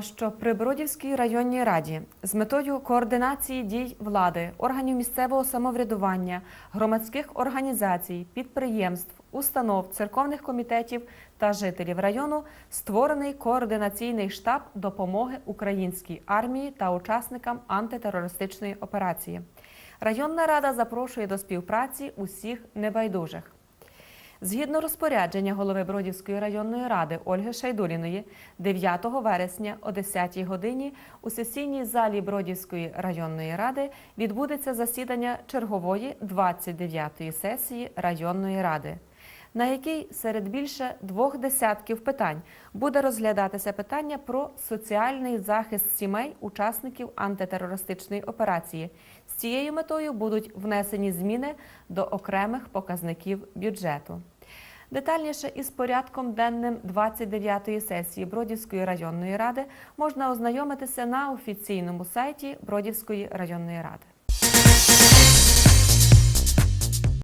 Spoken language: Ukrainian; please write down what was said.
Що при Бродівській районній раді з метою координації дій влади, органів місцевого самоврядування, громадських організацій, підприємств, установ, церковних комітетів та жителів району створений координаційний штаб допомоги українській армії та учасникам антитерористичної операції. Районна рада запрошує до співпраці усіх небайдужих. Згідно розпорядження голови Бродівської районної ради Ольги Шайдуліної, 9 вересня о 10 годині у сесійній залі Бродівської районної ради відбудеться засідання чергової 29-ї сесії районної ради, на якій серед більше двох десятків питань буде розглядатися питання про соціальний захист сімей учасників антитерористичної операції. З цією метою будуть внесені зміни до окремих показників бюджету. Детальніше із порядком денним 29-ї сесії Бродівської районної ради можна ознайомитися на офіційному сайті Бродівської районної ради.